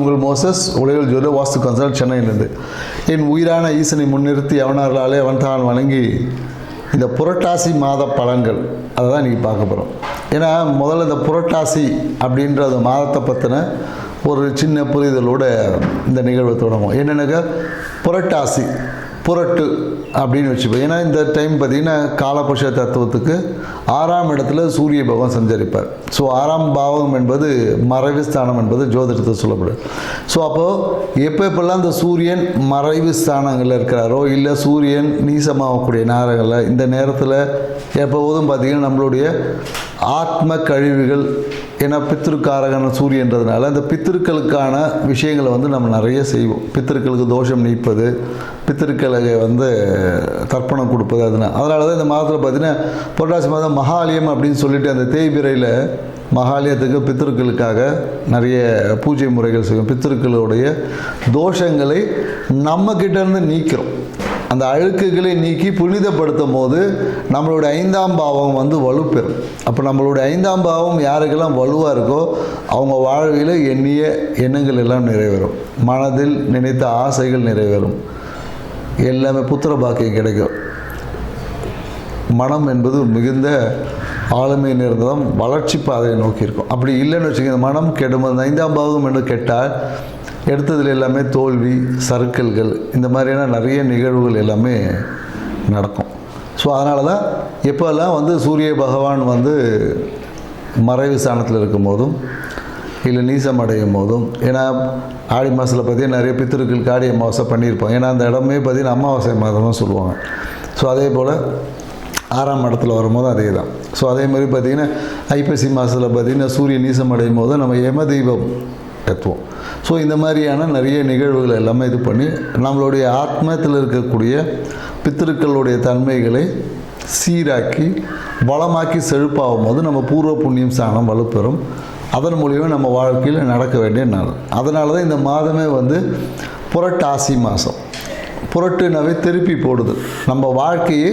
உங்கள் மோசஸ் உலகில் ஜோதி வாஸ்து கன்சல்ட் சென்னையிலிருந்து. என் உயிரான ஈசனை முன்னிறுத்தி அவனர்களாலே அவன் தான் வணங்கி இந்த புரட்டாசி மாத பலன்கள். அதை தான் இன்றைக்கி பார்க்க போகிறோம் ஏன்னா முதல்ல இந்த புரட்டாசி அப்படின்ற அந்த மாதத்தை பற்றின ஒரு சின்ன புரிதலோட இந்த நிகழ்வை தொடங்கும் என்னென்னாக்கா புரட்டாசி புரட்டு அப்படின்னு வச்சுப்போம். ஏன்னா இந்த டைம் பார்த்திங்கன்னா காலபுஷ தத்துவத்துக்கு ஆறாம் இடத்துல சூரிய பகவான் சஞ்சரிப்பார். ஸோ ஆறாம் பாவம் என்பது மறைவு ஸ்தானம் என்பது ஜோதிடத்தில் சொல்லப்படும் ஸோ அப்போது எப்போ எப்பெல்லாம் இந்த சூரியன் மறைவு ஸ்தானங்களில் இருக்கிறாரோ இல்லை சூரியன் நீசமாகக்கூடிய நேரங்களில் இந்த நேரத்தில் எப்போதும் பார்த்திங்கன்னா நம்மளுடைய ஆத்ம கழிவுகள் ஏன்னா பித்திருக்காரகன சூரியன்றதுனால அந்த பித்திருக்களுக்கான விஷயங்களை வந்து நம்ம நிறைய செய்வோம். பித்திருக்களுக்கு தோஷம் நீப்பது பித்திருக்களுக்கு வந்து தர்ப்பணம் கொடுப்பது அதனால் அதனால தான் இந்த மாதத்தில் பார்த்தீங்கன்னா புரட்டாசி மாதம் மகாலயம் அப்படின்னு சொல்லிட்டு அந்த தேய்பிரையில் மகாலயத்துக்கு பித்திருக்களுக்காக நிறைய பூஜை முறைகள் செய்யும் பித்திருக்களுடைய தோஷங்களை நம்மக்கிட்டேருந்து நீக்கிறோம். அந்த அழுக்குகளை நீக்கி புனிதப்படுத்தும் போது நம்மளுடைய ஐந்தாம் பாவம் வந்து வலுப்பெறும். அப்போ நம்மளுடைய ஐந்தாம் பாவம் யாருக்கெல்லாம் வலுவாக இருக்கோ அவங்க வாழ்வில் எண்ணிய எண்ணங்கள் எல்லாம் நிறைவேறும். மனதில் நினைத்த ஆசைகள் நிறைவேறும். எல்லாமே புத்திர பாக்கியம் கிடைக்கும். மனம் என்பது மிகுந்த ஆளுமை நிறந்ததும் வளர்ச்சி பாதையை நோக்கி இருக்கும். அப்படி இல்லைன்னு வச்சுக்கோங்க மனம் கெடும் ஐந்தாம் பாவகம் என்று கெட்டால் எடுத்ததில் எல்லாமே தோல்வி சறுக்கல்கள் இந்த மாதிரியான நிறைய நிகழ்வுகள் எல்லாமே நடக்கும். ஸோ அதனால தான் எப்போல்லாம் வந்து சூரிய பகவான் வந்து மறைவு ஸ்தானத்தில் இருக்கும் போதும் இல்லை நீசம் அடையும் போதும் ஏன்னா ஆடி மாதத்தில் பார்த்தீங்கன்னா நிறைய பித்திருக்கள் காடி அமாவாசை பண்ணியிருப்பாங்க ஏன்னா அந்த இடமே பார்த்தீங்கன்னா அமாவாசை மாதமாக சொல்லுவாங்க. ஸோ அதே போல் ஆறாம் இடத்துல வரும்போது அதே தான் ஸோ அதே மாதிரி பார்த்திங்கன்னா ஐப்பசி மாதத்தில் பார்த்திங்கன்னா சூரியன் நீசம் அடையும் போது நம்ம யம தெய்வம் ஸோ இந்த மாதிரியான நிறைய நிகழ்வுகள் எல்லாமே இது பண்ணி நம்மளுடைய ஆத்மத்தில் இருக்கக்கூடிய பித்திருக்களுடைய தன்மைகளை சீராக்கி வளமாக்கி செழிப்பாகும் போது நம்ம பூர்வ புண்ணியம் சாணம் வலுப்பெறும். அதன் மூலியமாக நம்ம வாழ்க்கையில் நடக்க வேண்டிய நாள். அதனால தான் இந்த மாதமே வந்து புரட்டாசி மாதம் புரட்டுனாவே திருப்பி போடுது. நம்ம வாழ்க்கையை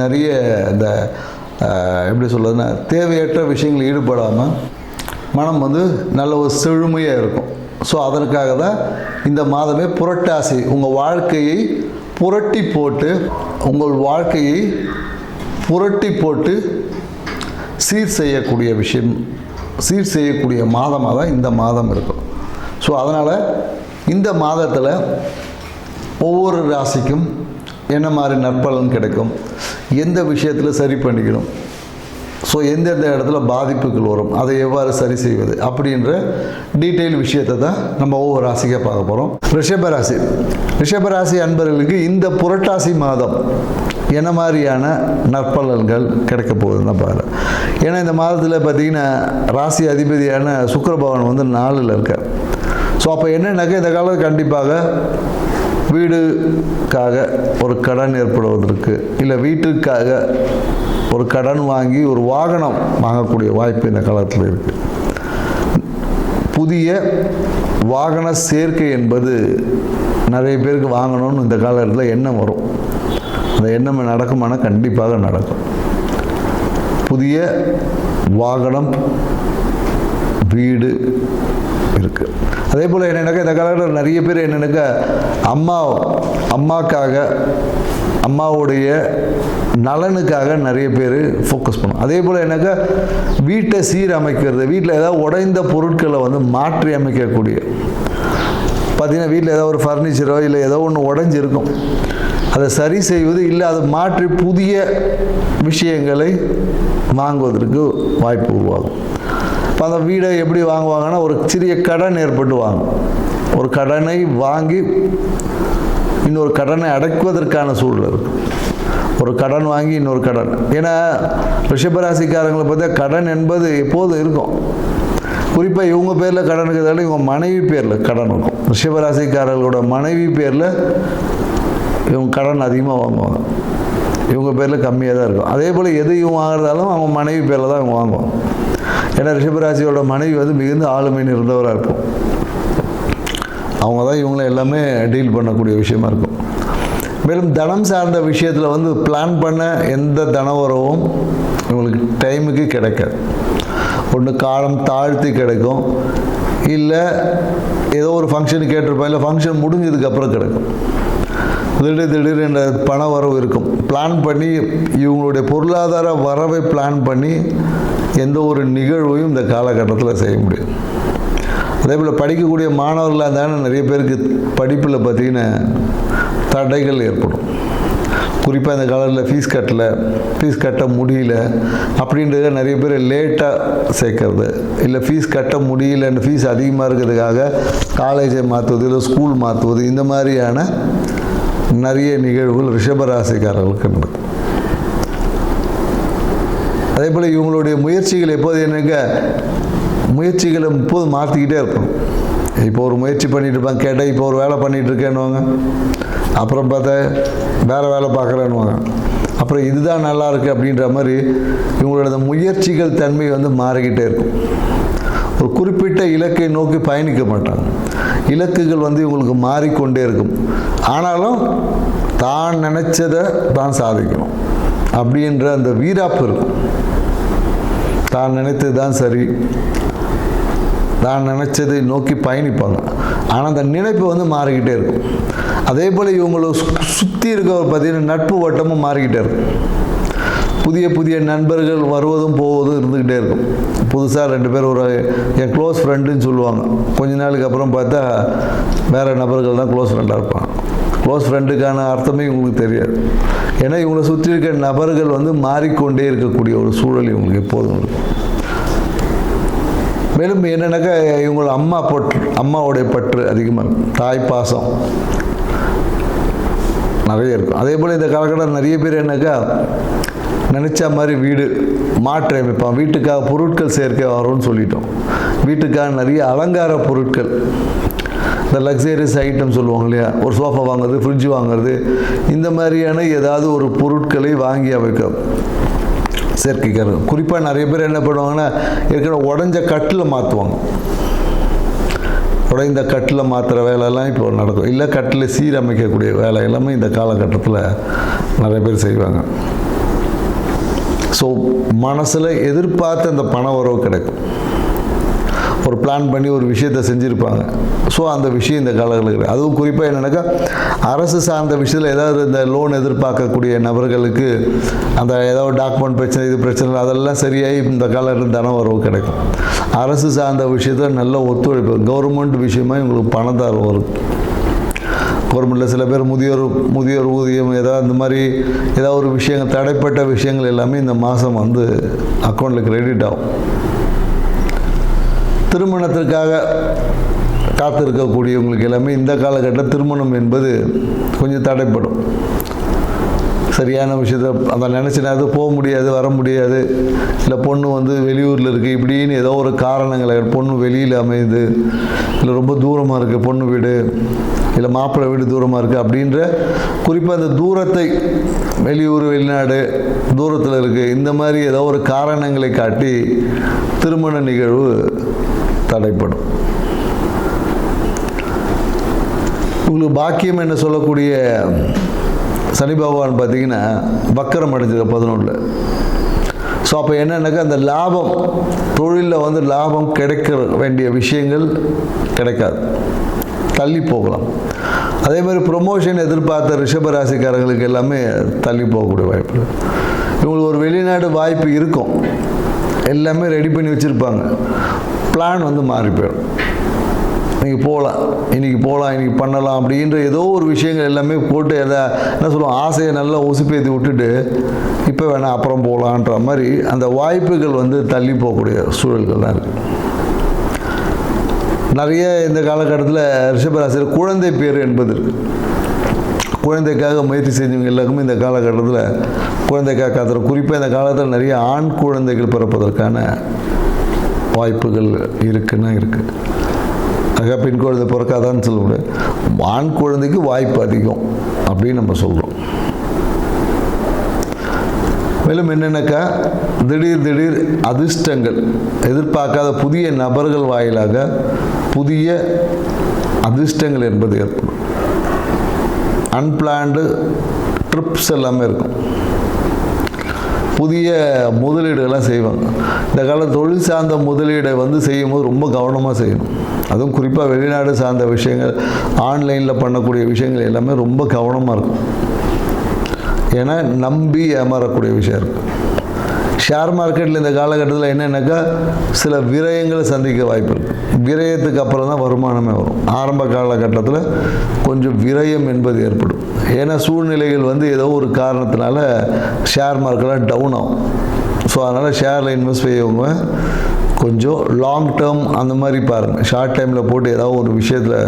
நிறைய இந்த எப்படி சொல்கிறதுன்னா தேவையற்ற விஷயங்கள் ஈடுபடாமல் மனம் வந்து நல்ல ஒரு செழுமையாக இருக்கும். ஸோ அதற்காக தான் இந்த மாதமே புரட்டாசி உங்கள் வாழ்க்கையை புரட்டி போட்டு உங்கள் வாழ்க்கையை புரட்டி போட்டு சீர் செய்யக்கூடிய விஷயம் சீர் செய்யக்கூடிய மாதமாக தான் இந்த மாதம் இருக்கும். ஸோ அதனால் இந்த மாதத்தில் ஒவ்வொரு ராசிக்கும் என்ன மாதிரி நற்பலன் கிடைக்கும்? எந்த விஷயத்தில் சரி பண்ணிக்கணும்? ஸோ எந்தெந்த இடத்துல பாதிப்புகள் வரும்? அதை எவ்வாறு சரி செய்வது? அப்படின்ற டீட்டெயில் விஷயத்தை தான் நம்ம ஒவ்வொரு ராசிக்காக பார்க்க போகிறோம் ரிஷபராசி ரிஷபராசி அன்பர்களுக்கு இந்த புரட்டாசி மாதம் என்ன மாதிரியான நற்பலன்கள் கிடைக்க போகுதுன்னு தான் பாரு ஏன்னா இந்த மாதத்தில் பார்த்தீங்கன்னா ராசி அதிபதியான சுக்கரபவன் வந்து நாலில் இருக்கார். ஸோ அப்போ என்னன்னாக்கா இந்த காலம் கண்டிப்பாக வீடுக்காக ஒரு கடன் ஏற்படுவதற்கு இல்லை வீட்டுக்காக ஒரு கடன் வாங்கி ஒரு வாகனம் வாங்கக்கூடிய வாய்ப்பு இந்த காலத்தில் இருக்குது புதிய வாகன சேர்க்கை என்பது நிறைய பேருக்கு வாங்கணும்னு இந்த காலத்தில் எண்ணம் வரும். அந்த எண்ணம் நடக்குமானால் கண்டிப்பாக நடக்கும். புதிய வாகனம் வீடு இருக்குது அதே போல் என்னென்னாக்கா இந்த காலகட்டத்தில் நிறைய பேர் என்னென்னாக்கா அம்மா அம்மாக்காக அம்மாவுடைய நலனுக்காக நிறைய பேர் ஃபோக்கஸ் பண்ணும் அதே போல் என்னக்கா வீட்டை சீரமைக்கிறது வீட்டில் ஏதாவது உடைந்த பொருட்களை வந்து மாற்றி அமைக்கக்கூடிய பார்த்தீங்கன்னா வீட்டில் ஏதோ ஒரு ஃபர்னிச்சரோ இல்லை ஏதோ ஒன்று உடஞ்சிருக்கும். அதை சரி செய்வது இல்லை அதை மாற்றி புதிய விஷயங்களை வாங்குவதற்கு வாய்ப்பு உருவாகும். இப்போ அந்த வீடை எப்படி வாங்குவாங்கன்னா ஒரு சிறிய கடன் ஏற்பட்டு வாங்கும். ஒரு கடனை வாங்கி இன்னொரு கடனை அடைக்குவதற்கான சூழல் இருக்கும். ஒரு கடன் வாங்கி இன்னொரு கடன். ஏன்னா ரிஷபராசிக்காரங்களை பார்த்தா கடன் என்பது எப்போதும் இருக்கும்? குறிப்பாக இவங்க பேரில் கடன் இருக்கிறதால இவங்க மனைவி பேரில் கடன் இருக்கும். ரிஷபராசிக்காரர்களோட மனைவி பேரில் இவங்க கடன் அதிகமாக வாங்குவாங்க. இவங்க பேரில் கம்மியாக தான் இருக்கும். அதே போல் எது இவங்க வாங்குறதாலும் அவங்க மனைவி பேரில் தான் இவங்க வாங்குவாங்க. ஏன்னா ரிஷபராசியோட மனைவி வந்து மிகுந்த ஆளுமை இருந்தவராக இருக்கும் அவங்க தான் இவங்கள எல்லாமே டீல் பண்ணக்கூடிய விஷயமா இருக்கும். மேலும் தனம் சார்ந்த விஷயத்தில் வந்து பிளான் பண்ண எந்த தன உறவும் இவங்களுக்கு டைமுக்கு கிடைக்காது. ஒன்று காலம் தாழ்த்தி கிடைக்கும். இல்லை ஏதோ ஒரு ஃபங்க்ஷன் கேட்டிருப்பா இல்லை ஃபங்க்ஷன் முடிஞ்சதுக்கப்புறம் கிடைக்கும். திடீர் திடீர் என்ற பண வரவு இருக்கும். பிளான் பண்ணி இவங்களுடைய பொருளாதார வரவை பிளான் பண்ணி எந்த ஒரு நிகழ்வையும் இந்த காலகட்டத்தில் செய்ய முடியும். அதே போல் படிக்கக்கூடிய மாணவர்களாக இருந்தாலும் நிறைய பேருக்கு படிப்பில் பார்த்திங்கன்னா தடைகள் ஏற்படும். குறிப்பாக இந்த காலத்தில் ஃபீஸ் கட்டல ஃபீஸ் கட்ட முடியல அப்படின்றத நிறைய பேர் லேட்டாக சேர்க்கறது. இல்லை ஃபீஸ் கட்ட முடியலன்னு ஃபீஸ் அதிகமாக இருக்கிறதுக்காக காலேஜை மாற்றுவது இல்லை ஸ்கூல் மாற்றுவது இந்த மாதிரியான நிறைய நிகழ்வுகள் ரிஷபராசிக்காரர்களுக்கு நடக்கும். அதே போல் இவங்களுடைய முயற்சிகள் எப்போது என்னங்க? முயற்சிகளை எப்போது மாற்றிக்கிட்டே இருக்கணும் இப்போ ஒரு முயற்சி பண்ணிட்டு இருப்பாங்க கேட்டால் இப்போ ஒரு வேலை பண்ணிட்டு இருக்கேன்னுவாங்க. அப்புறம் பார்த்தா வேறு வேலை பார்க்குறேன்னுவாங்க. அப்புறம் இதுதான் நல்லா இருக்குது அப்படின்ற மாதிரி இவங்களோட முயற்சிகள் தன்மை வந்து மாறிக்கிட்டே இருக்கும். ஒரு குறிப்பிட்ட இலக்கை நோக்கி பயணிக்க மாட்டாங்க. இலக்குகள் வந்து இவங்களுக்கு மாறிக்கொண்டே இருக்கும். ஆனாலும் தான் நினச்சதை தான் சாதிக்கணும். அப்படின்ற அந்த வீராப்பு இருக்கும். தான் நினைத்தது தான் சரி. தான் நினச்சதை நோக்கி பயணிப்பாங்க. ஆனால் அந்த நினைப்பு வந்து மாறிக்கிட்டே இருக்கும். அதே போல் இவங்களை சுற்றி இருக்க பார்த்தீங்கன்னா நட்பு வட்டமும் மாறிக்கிட்டே இருக்கும். புதிய புதிய நண்பர்கள் வருவதும் போவதும் இருந்துக்கிட்டே இருக்கும். புதுசாக ரெண்டு பேர் ஒரு என் க்ளோஸ் ஃப்ரெண்டுன்னு சொல்லுவாங்க. கொஞ்ச நாளுக்கு அப்புறம் பார்த்தா வேறு நபர்கள் தான் க்ளோஸ் ஃப்ரெண்டாக இருப்பாங்க. க்ளோஸ் ஃப்ரெண்டுக்கான அர்த்தமே இவங்களுக்கு தெரியாது. ஏன்னா இவங்களை சுற்றி இருக்க நபர்கள் வந்து மாறிக்கொண்டே இருக்கக்கூடிய ஒரு சூழல் இவங்களுக்கு எப்போதும் இருக்கும் மேலும் என்னென்னாக்கா இவங்களோட அம்மா பற்று அம்மாவுடைய பற்று அதிகமாக இருக்கும் தாய் பாசம் நிறைய இருக்கும். அதே போல் இந்த காலகட்டம் நிறைய பேர் என்னக்கா நினச்ச மாதிரி வீடு மாற்றி அமைப்பான் வீட்டுக்காக பொருட்கள் சேர்க்க வரும்னு சொல்லிட்டோம். வீட்டுக்காக நிறைய அலங்கார பொருட்கள். இந்த லக்ஸரியஸ் ஐட்டம் சொல்லுவாங்க இல்லையா? ஒரு சோஃபா வாங்குறது ஃப்ரிட்ஜ் வாங்குறது இந்த மாதிரியான ஏதாவது ஒரு பொருட்களை வாங்கி அமைக்க சேர்க்கைக்காரங்க குறிப்பாக நிறைய பேர் என்ன பண்ணுவாங்கன்னா ஏற்கனவே உடஞ்ச கட்டில் மாற்றுவாங்க உடைந்த கட்டில் மாற்றுற வேலையெல்லாம் இப்போ நடக்கும். இல்லை கட்டில் சீரமைக்கக்கூடிய வேலை எல்லாமே இந்த காலகட்டத்தில் நிறைய பேர் செய்வாங்க. ஸோ மனசில் எதிர்பார்த்த அந்த பண உறவு கிடைக்கும். ஒரு பிளான் பண்ணி ஒரு விஷயத்தை செஞ்சுருப்பாங்க. ஸோ அந்த விஷயம் இந்த காலகட்டத்தில் அதுவும் குறிப்பாக என்னென்னாக்கா அரசு சார்ந்த விஷயத்தில் ஏதாவது இந்த லோன் எதிர்பார்க்கக்கூடிய நபர்களுக்கு அந்த ஏதாவது டாக்குமெண்ட் பிரச்சனை இது பிரச்சனை அதெல்லாம் சரியாகி இந்த காலகட்டத்தில் தன வரவு கிடைக்கும். அரசு சார்ந்த விஷயத்தில் நல்ல ஒத்துழைப்பு கவர்மெண்ட் விஷயமா இவங்களுக்கு பணத்தார் வரும் கவர்மெண்ட்டில் சில பேர் முதியோர் முதியோர் ஊதியம் ஏதாவது இந்த மாதிரி ஏதாவது ஒரு விஷயங்கள் தடைப்பட்ட விஷயங்கள் எல்லாமே இந்த மாதம் வந்து அக்கௌண்ட்டில் கிரெடிட் ஆகும். திருமணத்திற்காக காத்திருக்கக்கூடியவங்களுக்கு எல்லாமே இந்த காலகட்டம் திருமணம் என்பது கொஞ்சம் தடைப்படும். சரியான விஷயத்த அந்த நினச்சினா அது போக முடியாது வர முடியாது. இல்லை பொண்ணு வந்து வெளியூரில் இருக்குது இப்படின்னு ஏதோ ஒரு காரணங்களை பொண்ணு வெளியில் அமையுது. இல்லை ரொம்ப தூரமாக இருக்குது பொண்ணு வீடு. இல்லை மாப்பிள்ளை வீடு தூரமாக இருக்குது அப்படின்ற குறிப்பாக அந்த தூரத்தை வெளியூர் வெளிநாடு தூரத்தில் இருக்குது இந்த மாதிரி ஏதோ ஒரு காரணங்களை காட்டி திருமண நிகழ்வு தடைப்படும். உங்களுக்கு பாக்கியம் என்ன சொல்லக்கூடிய சனி பகவான் பார்த்தீங்கன்னா வக்கரம் அடைஞ்சது பதினொன்றில். ஸோ அப்போ என்னென்னாக்கா அந்த லாபம் தொழிலில் வந்து லாபம் கிடைக்க வேண்டிய விஷயங்கள் கிடைக்காது. தள்ளி போகலாம். அதே மாதிரி ப்ரொமோஷன் எதிர்பார்த்த ரிஷபராசிக்காரங்களுக்கு எல்லாமே தள்ளி போகக்கூடிய வாய்ப்பு இவங்களுக்கு ஒரு வெளிநாடு வாய்ப்பு இருக்கும். எல்லாமே ரெடி பண்ணி வச்சுருப்பாங்க. பிளான் வந்து மாறி போயிடும். இன்றைக்கி போகலாம் இன்றைக்கி போகலாம் இன்றைக்கி பண்ணலாம் அப்படின்ற ஏதோ ஒரு விஷயங்கள் எல்லாமே போட்டு எதை என்ன சொல்லுவோம் ஆசையை நல்லா உசுப்பேற்றி விட்டுட்டு இப்போ வேணால் அப்புறம் போகலான்ற மாதிரி அந்த வாய்ப்புகள் வந்து தள்ளி போகக்கூடிய சூழல்கள் தான் இருக்குது நிறைய இந்த காலகட்டத்தில் ரிஷபராசியில் குழந்தை பேர் என்பது இருக்குது குழந்தைக்காக முயற்சி செஞ்சவங்க எல்லாருக்குமே இந்த காலகட்டத்தில் குழந்தைக்காக காத்துற குறிப்பாக இந்த காலத்தில் நிறைய ஆண் குழந்தைகள் பிறப்பதற்கான வாய்ப்புகள் இருக்குன்னா இருக்குது ஆக பெண் குழந்தை பிறக்காதான்னு சொல்ல முடியாது. ஆண் குழந்தைக்கு வாய்ப்பு அதிகம் அப்படின்னு நம்ம சொல்கிறோம் மேலும் என்னென்னாக்கா? திடீர் திடீர் அதிர்ஷ்டங்கள். எதிர்பார்க்காத புதிய நபர்கள் வாயிலாக புதிய அதிர்ஷ்டங்கள் என்பது ஏற்படும். அன்பிளான்டு ட்ரிப்ஸ் எல்லாமே இருக்கும். புதிய முதலீடுகள்லாம் செய்வாங்க. இந்த கால தொழில் சார்ந்த முதலீடை வந்து செய்யும்போது ரொம்ப கவனமாக செய்யணும். அதுவும் குறிப்பாக வெளிநாடு சார்ந்த விஷயங்கள் ஆன்லைனில் பண்ணக்கூடிய விஷயங்கள் எல்லாமே ரொம்ப கவனமாக இருக்கும். ஏன்னா நம்பி ஏமாறக்கூடிய விஷயம் இருக்குது ஷேர் மார்க்கெட்டில் இந்த காலகட்டத்தில் என்னென்னாக்கா சில விரயங்களை சந்திக்க வாய்ப்பு இருக்குது விரயத்துக்கு அப்புறம் தான் வருமானமே வரும். ஆரம்ப காலகட்டத்தில் கொஞ்சம் விரயம் என்பது ஏற்படும். ஏன்னா சூழ்நிலைகள் வந்து ஏதோ ஒரு காரணத்தினால ஷேர் மார்க்கெட்லாம் டவுன் ஆகும். ஸோ அதனால் ஷேரில் இன்வெஸ்ட் செய்யவங்க கொஞ்சம் லாங் டேர்ம் அந்த மாதிரி பாருங்கள் ஷார்ட் டைமில் போட்டு ஏதாவது ஒரு விஷயத்தில்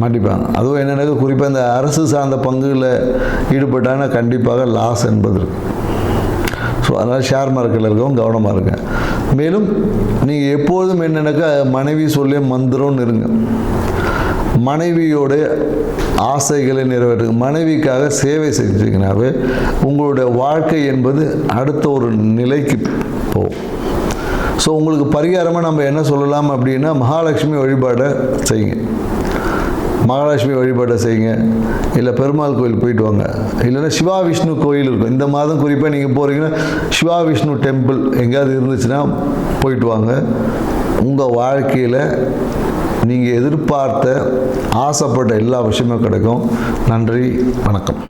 மாட்டிப்பாங்க அதுவும் என்னென்னாக்கா குறிப்பாக இந்த அரசு சார்ந்த பங்குகளில் ஈடுபட்டாங்கன்னா கண்டிப்பாக லாஸ் என்பது. இருக்குது ஸோ அதனால் ஷேர் மார்க்கெட்டில் இருக்கவும் கவனமாக இருங்க. மேலும் நீங்கள் எப்போதும் என்னென்னாக்கா மனைவி சொல்லி மந்திரம்னு இருங்க. மனைவியோட ஆசைகளை நிறைவேற்றுங்க. மனைவிக்காக சேவை செஞ்சீங்கனாவே உங்களுடைய வாழ்க்கை என்பது அடுத்த ஒரு நிலைக்கு போகும். ஸோ உங்களுக்கு பரிகாரமாக நம்ம என்ன சொல்லலாம் அப்படின்னா மகாலட்சுமி வழிபாடை செய்யுங்க. மகாலட்சுமி வழிபாட்டை செய்யுங்க. இல்லை பெருமாள் கோயில் போயிட்டு வாங்க. இல்லைன்னா சிவா விஷ்ணு கோயில் இருக்கும். இந்த மாதம் குறிப்பாக நீங்கள் போகிறீங்கன்னா சிவா விஷ்ணு டெம்பிள் எங்கேயாவது இருந்துச்சுன்னா போயிட்டு வாங்க. உங்கள் வாழ்க்கையில் நீங்கள் எதிர்பார்த்த ஆசைப்பட்ட எல்லா விஷயமும் கிடைக்கும். நன்றி வணக்கம்.